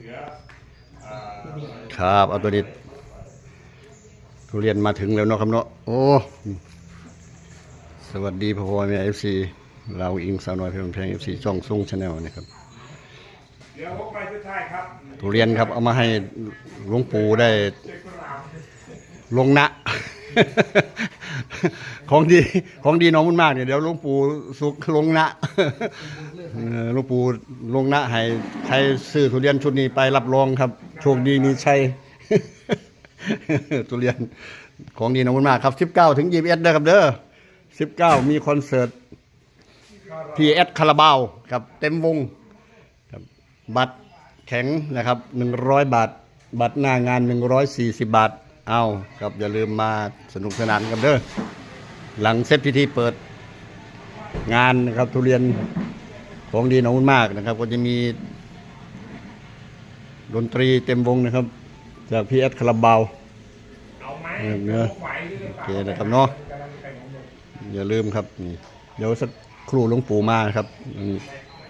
สืออ่า ครับเอาตัวนี้ทุเรียนมาถึงแล้วเนาะครับเนาะโอ้ สวัสดีพ่อพ่อแม่เอฟซีเราอิงสาวน้อยเพลินเพลงเอฟซีช่องซุ่งชาแนลนะครับ เดี๋ยวพวกไปสุดท้ายครับทุเรียนครับเอามาให้หลวงปู่ได้เช็คกรามลงนะ ของดีของดีน้องมุนมากเนี่ยเดี๋ยวหลวงปู่สุกลงนะ เออหลวงปู่ลงนะให้ใครซื้อทุเรียนชุดนี้ไปรับรองครับ โชคดีมีชัย ทุเรียนของดีน้องมุนมากครับ 19 ถึง 21เด้อครับเด้อ19 มีคอนเสิร์ต PS คาราบาวครับเต็มวงครับบัตรแข็งนะครับ 100 บาท บัตรหน้างาน 140 บาท เอาครับอย่าลืมมาสนุกสนานกันเด้อหลังเสร็จพิธีเปิดงานนะครับทุเรียน ของดีหนองบุญมากนะครับ ก็จะมี ดนตรีเต็มวงนะครับ จากพีเอสคาราบาวเอาไหมเออเนื้อไหวหรือเปล่าโอเคนะครับเนาะอย่าลืมครับนี่เดี๋ยวสักครู่หลวงปู่มานะครับอืม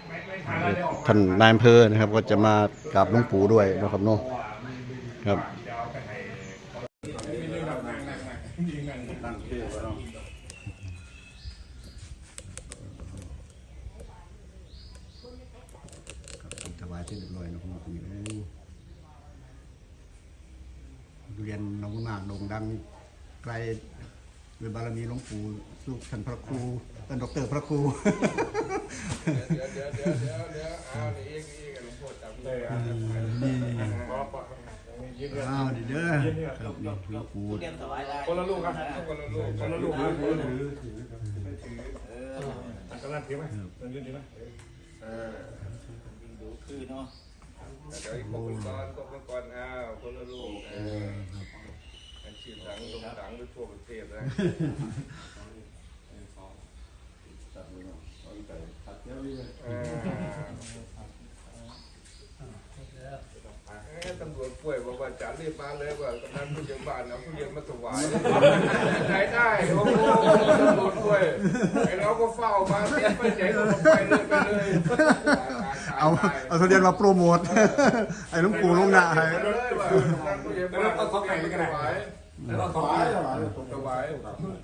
ไม่ไม่ทันแล้วเดี๋ยวออกท่านนายอำเภอนะครับ ก็จะมากราบหลวงปู่ด้วยนะครับเนาะครับ เดี๋ยวเอาไปให้มีเรื่องแบบนั่งนั่งนั่งยิงกันตั้งเทไว้เนาะ ถวายที่เรียบร้อยนะครับนี่เรียนน้องมากโด่งดังไกลด้วยบารมีหลวงปู่สุขท่านพระครูท่านดอกเตอรพระครู เดี๋ยวเดี๋ยวเดี๋ยวเดี๋ยวเดี๋ยวเอานี่อีกอีกหลวงพ่อจำเลยอะนี่ขอปะยิ้มเลยอ้าวดีเด้อครับนี่หลวงปู่คนละลูกครับคนละลูกคนละลูกครับคนละลูกกำลังถือไหมกำลังยืนถือไหมเออดูคือเนาะเดี๋ยวอีกคนก่อนคนก่อนอ้าวคนละลูกเอออา ชีพดังลงดังไปทั่วประเทศเลยเออตำรวจป่วยบอกว่าจะรีบมาเลยว่ากำนันผู้ใหญ่บ้านเอาผู้เรียนมาถวายไหนได้โอ้โหตำรวจป่วยไอ้เราก็เฝ้ามาเสียไปไหนก็ไปเลยไปเลยเอาเอาทุเรียนมาโปรโมทไอ้หลวงปู่ลงหน้าให้เลยว่ากำนันผู้ใหญ่บ้านเอาเขาไก่ไปกันไหน แล้วเราขอถวาย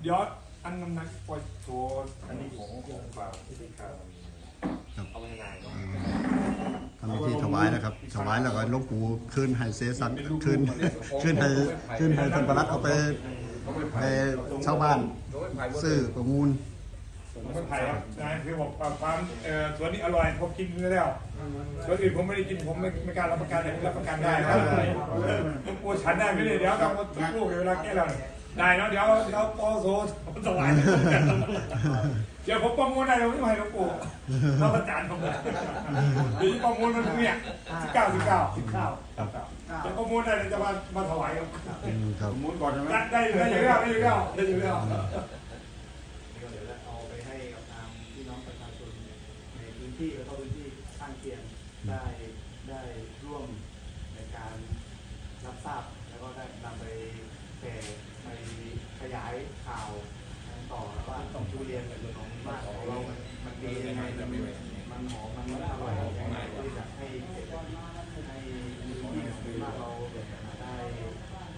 เดี๋ยวอันน้ำหนักปล่อยโชว์อันนี้ของของฝากที่เป็นข่าวเอาไปนเนาะทำพิธีถวายนะครับ ถวายแล้วก็หลวงปู่คืนให้เสสันคืนคืนให้คืนให้ท่านประลัดเอาไปให้ชาวบ้านซื้อประมูลคนไทยครับนายคือบอกความเอ่อสวนนี้อร่อยผมกินเนื้อแล้วส่วนอื่นผมไม่ได้กินผมไม่ไม่กล้ารับประกันแต่รับประกันได้ครับ ฉันได้ไม่ได้เดี๋ยวต้องมาทุกลูกเวลาแก้เราได้เนาะเดี๋ยวเดี๋ยวปอโซผมถวายเดี๋ยวผมประมูลได้เราไม่ไหวหลวงปู่เราประจานผมเลยเดี๋ยวประมูลมันเนี่ยสิบเก้าสิบเก้าสิบเก้าจะประมูลได้เดี๋ยวจะมามาถวายครับอืมครับได้ได้อยู่ได้อยู่แล้วได้อยู่แล้วได้อยู่แล้วเอาไปให้กับทางพี่น้องประชาชนในพื้นที่แล้วก็พื้นที่ข้างเคียงได้ได้ร่วมในการรับ ทราบ แล้วก็ได้นำไปแผ่ไปขยายข่าวต่อว่าต้องทุเรียนของมากของเรามันมันดียังไงมันหอมมันอร่อยยังไงที่จะให้ให้พื้นที่ของมากเราได้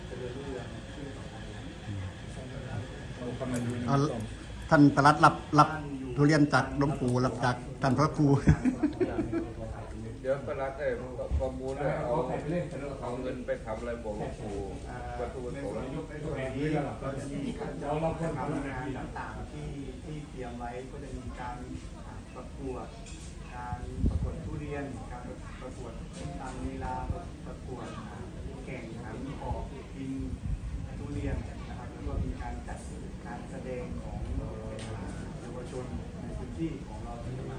เจริญรุ่งเรืองขึ้นต่อไปเอาท่านประหลัดรับรับทุเรียนจากหลวงปู่รับจากท่านพระครู เดี๋ยวประหลัดเอ้ยประมูลเลยเอาเอาเงินไปทำอะไรบอกหลวงปู่วัตถุประสงค์วันนี้เราจะมีการเราเราเพิ่มทำงานต่างๆที่ที่เตรียมไว้ก็จะมีการประกวดการประกวดทุเรียน การประกวดตามลีลาประกวดแข่งขันออกกินทุเรียนนะครับแล้วก็มีการจัดการแสดงของเยาวชนในพื้นที่ของเราที่จะมา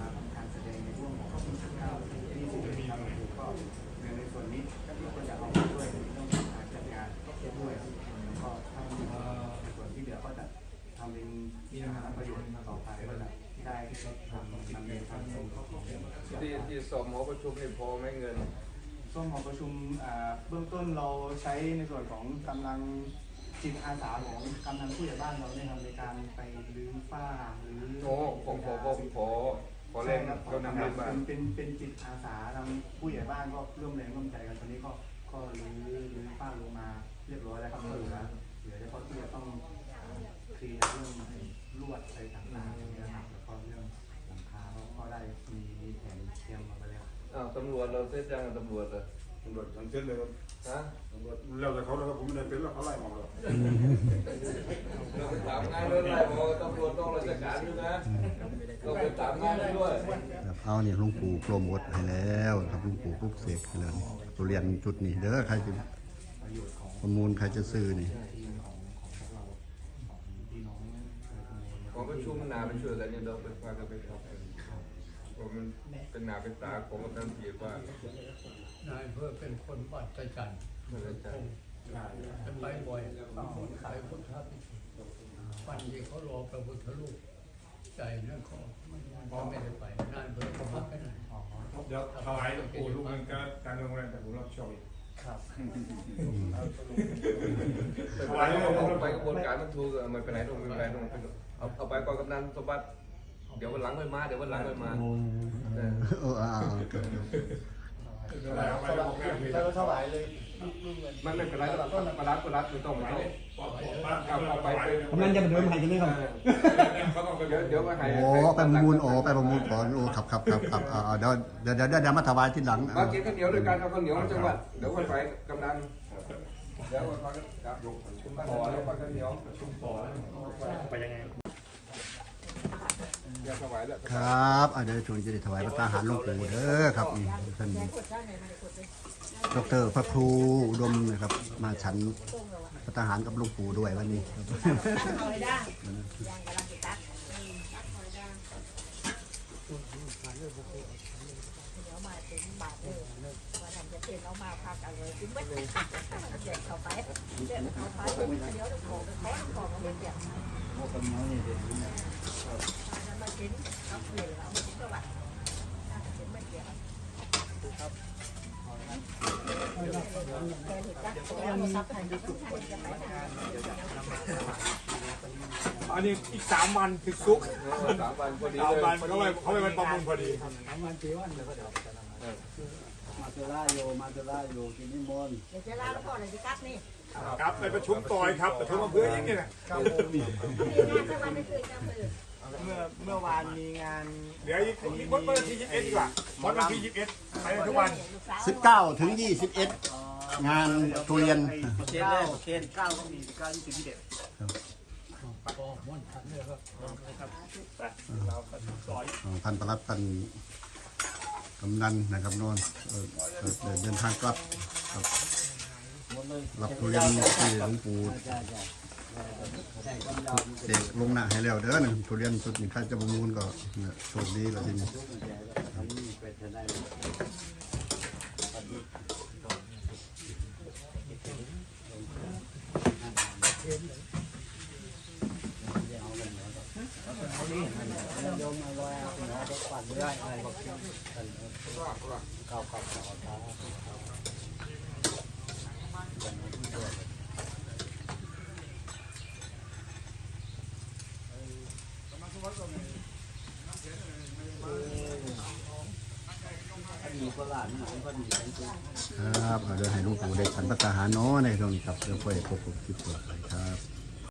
มาทำการ แสดงในช่วงของปี19ที่สิบปีก็ในส่วนนี้ก็จะเอามาด้วยในเรื่องของการจัดงานด้วยแล้วก็ทำในส่วนที่เหลือก็จะทำเป็นสาธารณประโยชน์ต่อไปก็จะได้ทำนำเรียนทำส่งเข้าของที่ที่สอบหมอประชุมนี่พอไหม่เงินช่วงของประชุมอ่าเบื้องต้นเราใช้ในส่วนของกำลังจิตอาสาของกำนันผู้ใหญ่บ้านเราเนี่ยครับในการไปรื้อฝ้าหรือโอ้ผมขอผมขอ ขอแรงครับก็นำเรื่องบ้านเป็นเป็นจิตอาสาทางผู้ใหญ่บ้านก็ร่วมแรงร่วมใจกันตอนนี้ก็ก็รื้อรื้อป้านลงมาเรียบร้อยแล้วครับก็เหลือเหลือเฉพาะที่จะต้องเคลียร์เรื่องลวดอะไรต่างๆอย่างเงี้ยครับแล้วก็เรื่องหลังคาก็ก็ได้มีมีแผนเตรียมมาไปแล้วอ้าวตำรวจเราเส้นยังตำรวจเลย ตำรวจทันเส้นเลยครับฮะตำรวจแล้วแต่เขาแล้วครับผมไม่ได้เป็นแล้วเขาไล่ออกแล้วเราไปถามงานด้วยไล่บอกว่าตำรวจต้องราชการด้วยนะเราไปถามงานด้วยครับเอาเนี่ยหลุงปู่โปรโมทให้แล้วครับหลุงปู่ปลุกเสกให้แล้วนี่ตัวเรียนจุดนี้เด้อใครจะประโยชน์ของประมูลใครจะซื้อนี่ทีมของของพวกเราของพี่น้องเคยขโมยของประชุมนาไปช่วยกันเนี่ยเราไปพากันไปทำกัน ผมมันเป็นหนาเป็นตาของกันเพียว่านายเพื่อเป็นคนบ้านใจจันทร์ไม่ได้ใจจะไปบ่อยคนขายพุทธพิธีวันที่เขารอพระพุทธรูปใจนั่นเขาเขาไม่ได้ไปนายเพื่อเขาพักไปไหนเดี๋ยวถวายหลวงปู่ลูกนั้นก็การโรงแรมแต่ผมรับผิดชอบอีกครับไปไปกระบวนการมันถูกไม่ไปไหนตรงไม่ไปไหนตรงเอาเอาไปก่อนกำนันสมบัติ เดี๋ยววันหลังค่อยมาเดี๋ยววันหลังค่อยมา เอออ่าๆครับเอาไปเอาไปเอาไปเราถวายเลยมันไม่เป็นไรเราต้องประรัดประรัดไม่ต้องมาต้องเอาเอาไปไปกำนันจะมาเดินผ่านกันไหมครับเขาต้องไปเดี๋ยวเดี๋ยวมาให้โอ้ไปประมูลโอ้ไปประมูลก่อนโอ้ครับครับครับครับอ่าเดี๋ยวเดี๋ยวเดี๋ยวเดี๋ยวมาถวายที่หลังมากินข้าวเหนียวด้วยกันเอาข้าวเหนียวจังหวัดเดี๋ยวค่อยไปกำนันเดี๋ยวค่อยครับยกชุมพอแล้วข้าวเหนียวชุมพอไปยังไง เดี๋ยวถวายแล้วครับอ่าเดี๋ยวชวนจะได้ถวายพระตาหารหลวงปู่เด้อครับนี่ท่านดอกเตอรพระครูอุดมนะครับ มาฉันพระตาหารกับหลวงปู่ด้วยวันนี้ครับ เอาไว้ได้ยังกำลังจะตักตักหอยได้เดี๋ยวมาถึงบาทเลยว่าทำจะเต็นเอามาพักกันเลยถึงไม่เด็กเข้าไปเด็กเข้าไปเดี๋ยวต้องของขอต้องของเอาเด็กมากินเอาเปลี่ยนเอามากินก็ว่าถึงไม่เกี่ยวแกเห็นตักแล้วมาซับให้ทุกท่านจะไปทานอันนี้อีกสามวันถึงซุกสามวันพอดีสามเลยวันเขาไปเขาไปประมูลพอดีมาเจราโยมาเจราโยกินนิมนต์เดี๋ยวจะลาแล้วก่อนเลยจะกลับนี่ครับไปประชุมต่อยครับประชุมอำเภออย่างนี้นะมีงานสักวันไม่เคยจำเลย เมื่อเมื่อวานมีงานเดี๋ยวอีกอีกวันวันที่ยี่สิบเอ็ดดีกว่าวันวันที่ยี่สิบเอ็ดไปทุกวัน19 ถึง 21 งานทุเรียนเชนแรกเชนเก้าก็มีเก้ายี่สิบยี่สิบเอ็ดพอม้วนทันเลยครับอ๋อท่านประหลัดท่านกำนันนะครับนอนเอ่อเอ่อเดินทางกลับครับรับทุเรียนที่หลวงปู่ เสกลงหน้าให้แล้วเด้อหนะทุเรียนสุดนี่ใครจะประมูลก็เนี่ยโชคดีแล้วทีนี้ครับเอาเครับเดี๋ยวให้ลุงปู่ได้ฉันพระตาหารเนาะในตรงนี้ครับเดี๋ยวค่อยพบกับคลิปต่อไปครับ